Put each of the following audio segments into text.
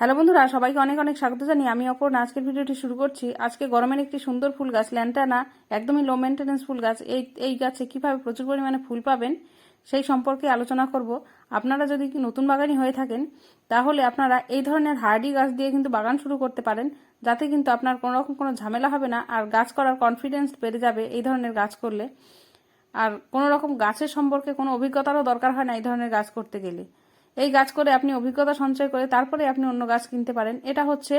Hello বন্ধুরা, সবাইকে অনেক অনেক স্বাগত জানিয়ে আমি অপর আজকের ভিডিওটি শুরু করছি। আজকে গরমের একটি সুন্দর ফুল গাছ, ল্যান্টানা, একদমই লো মেনটেন্যান্স ফুল গাছ। এই এই গাছে কীভাবে প্রচুর পরিমাণে ফুল পাবেন সেই সম্পর্কে আলোচনা করব। আপনারা যদি নতুন বাগানি হয়ে থাকেন, তাহলে আপনারা এই ধরনের হার্ডি গাছ দিয়ে কিন্তু বাগান শুরু করতে পারেন। যাতে কিন্তু আপনার কোনো রকম কোনো ঝামেলা হবে না, আর গাছ করার কনফিডেন্স বেড়ে যাবে এই ধরনের গাছ করলে। আর কোনো রকম গাছের সম্পর্কে কোনো অভিজ্ঞতারও দরকার হয় না এই ধরনের গাছ করতে গেলে। এই গাছ করে আপনি অভিজ্ঞতা সঞ্চয় করে তারপরে আপনি অন্য গাছ কিনতে পারেন। এটা হচ্ছে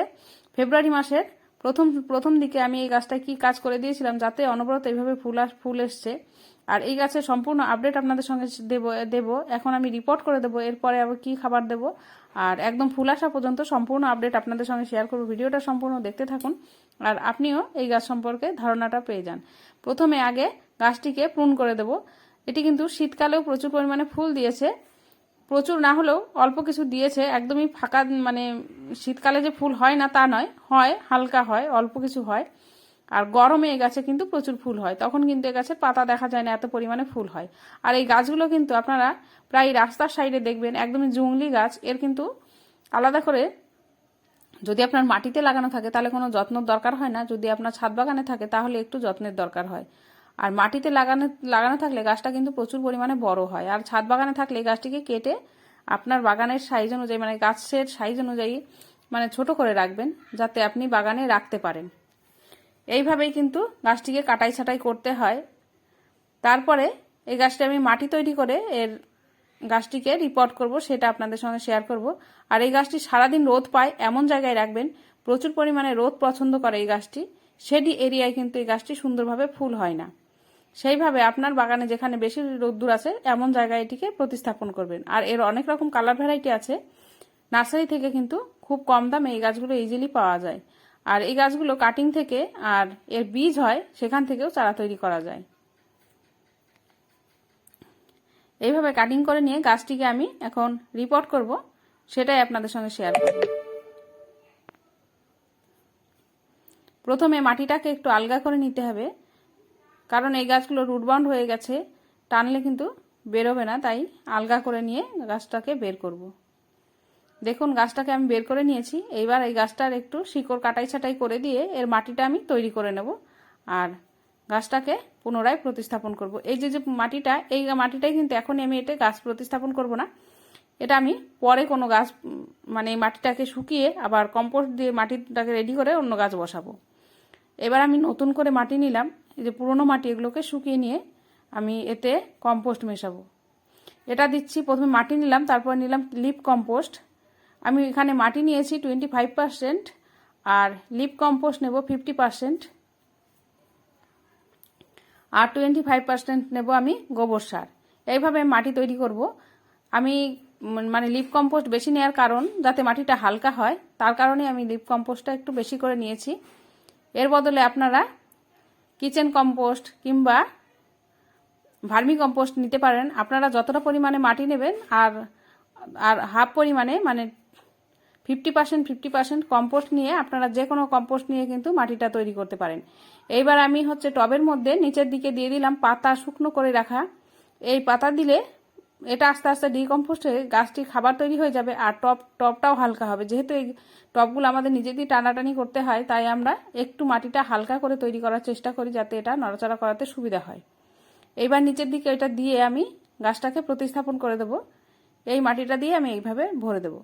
ফেব্রুয়ারি মাসের প্রথম প্রথম দিকে আমি এই গাছটা কি কাজ করে দিয়েছিলাম যাতে অনবরত এইভাবে ফুল আস, ফুল এসছে। আর এই গাছের সম্পূর্ণ আপডেট আপনাদের সঙ্গে দেব দেব। এখন আমি রিপোর্ট করে দেবো, এরপরে আবার কি খাবার দেব। আর একদম ফুল আসা পর্যন্ত সম্পূর্ণ আপডেট আপনাদের সঙ্গে শেয়ার করব। ভিডিওটা সম্পূর্ণ দেখতে থাকুন। আর আপনিও এই গাছ সম্পর্কে ধারণাটা পেয়ে যান। প্রথমে আগে গাছটিকে প্রুন করে দেব। এটি কিন্তু শীতকালেও প্রচুর পরিমাণে ফুল দিয়েছে। প্রচুর না হলেও অল্প কিছু দিয়েছে, একদমই ফাঁকা মানে শীতকালে যে ফুল হয় না তা নয়, হয়, হালকা হয়, অল্প কিছু হয়। আর গরমে এই গাছে কিন্তু প্রচুর ফুল হয়, তখন কিন্তু এই গাছের পাতা দেখা যায় না, এত পরিমাণে ফুল হয়। আর এই গাছগুলো কিন্তু আপনারা প্রায় রাস্তার সাইডে দেখবেন, একদমই জঙ্গলি গাছ, এর কিন্তু আলাদা করে যদি আপনার মাটিতে লাগানো থাকে, তাহলে কোনো যত্ন দরকার হয় না। যদি আপনার ছাদ বাগানে থাকে, তাহলে একটু যত্নের দরকার হয়। আর মাটিতে লাগানো লাগানো থাকলে গাছটা কিন্তু প্রচুর পরিমাণে বড় হয়। আর ছাদ বাগানে থাকলে গাছটিকে কেটে আপনার বাগানের সাইজ অনুযায়ী মানে গাছের সাইজ অনুযায়ী মানে ছোট করে রাখবেন, যাতে আপনি বাগানে রাখতে পারেন। এইভাবেই কিন্তু গাছটিকে কাটাই ছাটাই করতে হয়। তারপরে এই গাছটি আমি মাটি তৈরি করে এর গাছটিকে রিপোর্ট করব, সেটা আপনাদের সঙ্গে শেয়ার করব। আর এই গাছটি সারাদিন রোদ পায়, এমন জায়গায় রাখবেন, প্রচুর পরিমাণে রোদ পছন্দ করে এই গাছটি। সেডি এরিয়ায় কিন্তু এই গাছটি সুন্দরভাবে ফুল হয় না। সেইভাবে আপনার বাগানে যেখানে বেশি রোদ্দুর আছে, এমন জায়গায় এটিকে প্রতিস্থাপন করবেন। আর এর অনেক রকম কালার ভ্যারাইটি আছে। নার্সারি থেকে কিন্তু খুব কম দামে এই গাছগুলো ইজিলি পাওয়া যায়। আর এই গাছগুলো কাটিং থেকে আর এর বীজ হয়, সেখান থেকেও চারা তৈরি করা যায়। এইভাবে কাটিং করে নিয়ে গাছটিকে আমি এখন রিপোর্ট করব, সেটাই আপনাদের সঙ্গে শেয়ার করব। প্রথমে মাটিটাকে একটু আলগা করে নিতে হবে। কারণ এই গাছগুলো রুটবাউন্ড হয়ে গেছে, টানলে কিন্তু বেরোবে না, তাই আলগা করে নিয়ে গাছটাকে বের করব। দেখুন, গাছটাকে আমি বের করে নিয়েছি এইবার এই গাছটার একটু শিকড় কাটাই ছাটাই করে দিয়ে এর মাটিটা আমি তৈরি করে নেব আর গাছটাকে পুনরায় প্রতিস্থাপন করব। এই যে যে মাটিটা, এই মাটিটাই কিন্তু এখনই আমি এতে গাছ প্রতিস্থাপন করব না এটা আমি পরে কোনো গাছ মানে মাটিটাকে শুকিয়ে আবার কম্পোস্ট দিয়ে মাটিটাকে রেডি করে অন্য গাছ বসাবো এবার আমি নতুন করে মাটি নিলাম এই যে পুরনো মাটি এগুলোকে শুকিয়ে নিয়ে আমি এতে কম্পোস্ট মেশাবো। এটা দিচ্ছি, প্রথমে মাটি নিলাম, তারপর নিলাম লিপ কম্পোস্ট আমি এখানে মাটি নিয়েছি টোয়েন্টি ফাইভ পার্সেন্ট আর লিপ কম্পোস্ট নেব ফিফটি পার্সেন্ট আর টোয়েন্টি ফাইভ পার্সেন্ট নেব আমি গোবর সার। এইভাবে মাটি তৈরি করব। আমি মানে লিপ কম্পোস্ট বেশি নেওয়ার কারণ, যাতে মাটিটা হালকা হয়, তার কারণে আমি লিপ কম্পোস্টটা একটু বেশি করে নিয়েছি। এর বদলে আপনারা কিচেন কম্পোস্ট কিংবা ভার্মি কম্পোস্ট নিতে পারেন। আপনারা যতটা পরিমাণে মাটি নেবেন আর আর হাফ পরিমাণে মানে fifty percent fifty percent compost নিয়ে আপনারা যে কোনো কম্পোস্ট নিয়ে কিন্তু মাটিটা তৈরি করতে পারেন। এইবার আমি হচ্ছে টবের মধ্যে নিচের দিকে দিয়ে দিলাম পাতা শুকনো করে রাখা। এই পাতা দিলে এটা আস্তে আস্তে ডিকম্পোস্ট হয়ে গাছটি খাবার তৈরি হয়ে যাবে আর টপ টপটাও হালকা হবে। যেহেতু এই টপগুলো আমাদের নিজেদের টানাটানি করতে হয়, তাই আমরা একটু মাটিটা হালকা করে তৈরি করার চেষ্টা করি যাতে এটা নড়াচড়া করাতে সুবিধা হয়। এইবার নিচের দিকে এটা দিয়ে আমি গাছটাকে প্রতিস্থাপন করে দেব। এই মাটিটা দিয়ে আমি এইভাবে ভরে দেব।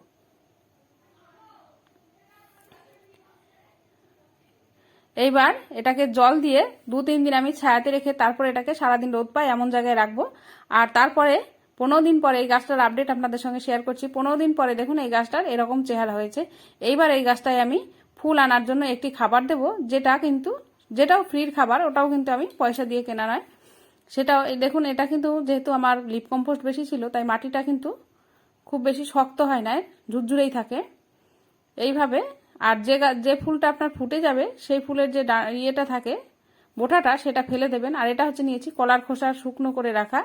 এইবার এটাকে জল দিয়ে দু তিন দিন আমি ছায়াতে রেখে তারপর এটাকে সারাদিন রোদ পাই এমন জায়গায় রাখব। আর তারপরে পনেরো দিন পরে এই গাছটার আপডেট আপনাদের সঙ্গে শেয়ার করছি। পনেরো দিন পরে দেখুন এই গাছটার এরকম চেহারা হয়েছে। এইবার এই গাছটায় আমি ফুল আনার জন্য একটি খাবার দেব, যেটা কিন্তু, যেটাও ফ্রির খাবার, ওটাও কিন্তু আমি পয়সা দিয়ে কেনা নয়। সেটাও দেখুন, এটা কিন্তু যেহেতু আমার লিপ কম্পোস্ট বেশি ছিল, তাই মাটিটা কিন্তু খুব বেশি শক্ত হয় না, ঝুরঝুরেই থাকে। এইভাবে, আর যে যে ফুলটা আপনার ফুটে যাবে, সেই ফুলের যে ইয়েটা থাকে বোটাটা সেটা ফেলে দেবেন। আর এটা হচ্ছে নিয়েছি কলার খোসা শুকনো করে রাখা।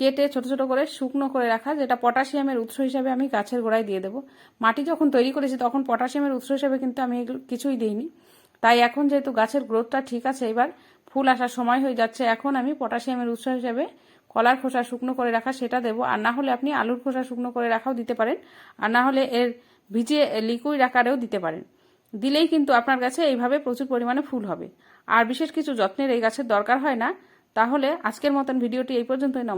কেটে ছোট ছোট করে শুকনো করে রাখা, যেটা পটাশিয়ামের উৎস হিসাবে আমি গাছের গোড়ায় দিয়ে দেবো। মাটি যখন তৈরি করেছি, তখন পটাশিয়ামের উৎস হিসাবে কিন্তু আমি কিছুই দিইনি। তাই এখন যেহেতু গাছের গ্রোথটা ঠিক আছে, এবার ফুল আসার সময় হয়ে যাচ্ছে, এখন আমি পটাশিয়ামের উৎস হিসাবে কলার খোসা শুকনো করে রাখা সেটা দেবো। আর না হলে আপনি আলুর খোসা শুকনো করে রাখাও দিতে পারেন, আর না হলে এর ভিজিয়ে লিকুইড আকারেও দিতে পারেন। দিলেই কিন্তু আপনার গাছে এইভাবে প্রচুর পরিমাণে ফুল হবে। আর বিশেষ কিছু যত্নের এই গাছের দরকার হয় না। তাহলে আজকের মতন ভিডিওটি এই পর্যন্তই, নমস্কার।